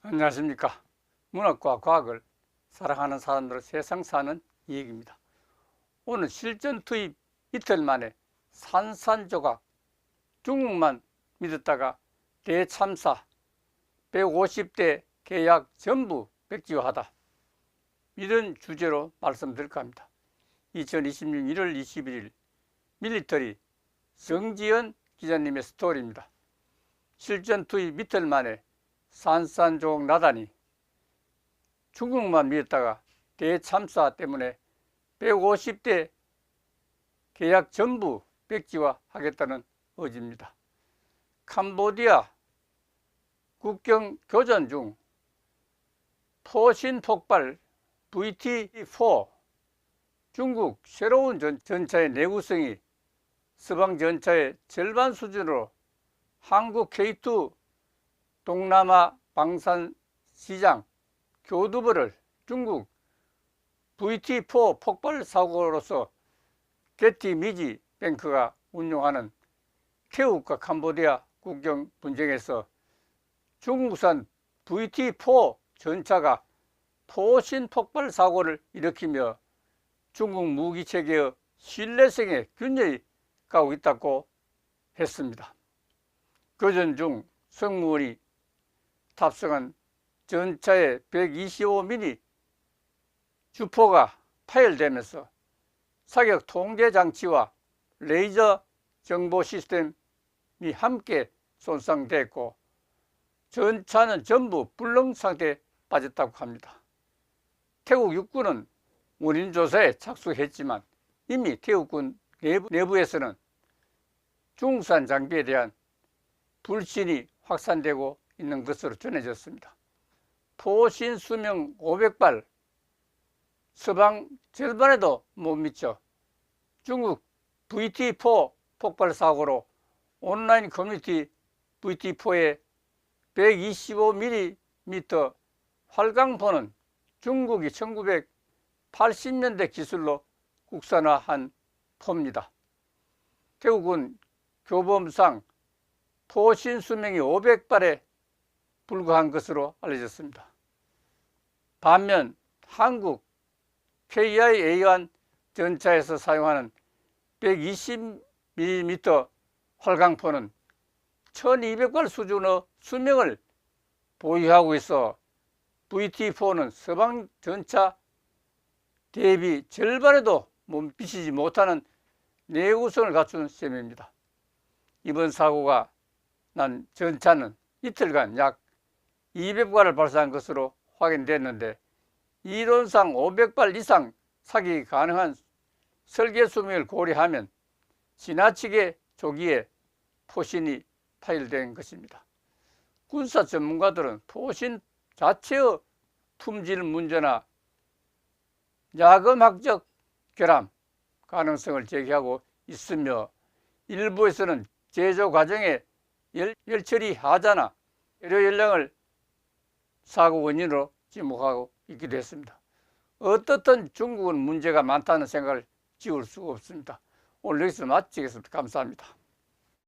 안녕하십니까. 문학과 과학을 사랑하는 사람들의 세상 사는 이야기입니다. 오늘 실전 투입 이틀 만에 산산조각 중국만 믿었다가 대참사 150대 계약 전부 백지화하다. 이런 주제로 말씀드릴까 합니다. 2026년 1월 21일 밀리터리 정지현 기자님의 스토리입니다. 실전 투입 이틀 만에 산산조각 나다니 중국만 믿었다가 대참사 때문에 150대 계약 전부 백지화 하겠다는 의지입니다. 캄보디아 국경 교전 중 포신 폭발 VT4 중국 새로운 전, 전차의 내구성이 서방 전차의 절반 수준으로 한국 K2 동남아 방산 시장 교두보를 중국 VT4 폭발 사고로서 게티 미지 뱅크가 운용하는 태국과 캄보디아 국경 분쟁에서 중국산 VT4 전차가 포신 폭발 사고를 일으키며 중국 무기 체계의 신뢰성에 균열이 가고 있다고 했습니다. 교전 중 승무원이 탑승한 전차의 125mm 주포가 파열되면서 사격 통제 장치와 레이저 정보 시스템이 함께 손상됐고 전차는 전부 불능 상태에 빠졌다고 합니다. 태국 육군은 원인 조사에 착수했지만 이미 태국군 내부, 내부에서는 중국산 장비에 대한 불신이 확산되고 있는 것으로 전해졌습니다. 포신 수명 500발 서방 절반에도 못 미쳐 중국 VT4 폭발 사고로 온라인 커뮤니티 VT4의 125mm 활강포는 중국이 1980년대 기술로 국산화한 포입니다. 태국은 교범상 포신 수명이 500발에 불과한 것으로 알려졌습니다. 반면 한국 KIA1 전차에서 사용하는 120mm 활강포는 1200발 수준의 수명을 보유하고 있어 VT4는 서방 전차 대비 절반에도 몸비치지 못하는 내구성을 갖춘 셈입니다. 이번 사고가 난 전차는 이틀간 약 200발을 발사한 것으로 확인됐는데 이론상 500발 이상 사기 가능한 설계 수명을 고려하면 지나치게 조기에 포신이 파열된 것입니다. 군사 전문가들은 포신 자체의 품질 문제나 야금학적 결함 가능성을 제기하고 있으며 일부에서는 제조 과정에 열, 열처리 하자나 여러 연령을 사고 원인으로 지목하고 있기도 했습니다. 어떻든 중국은 문제가 많다는 생각을 지울 수가 없습니다. 오늘 여기서 마치겠습니다. 감사합니다.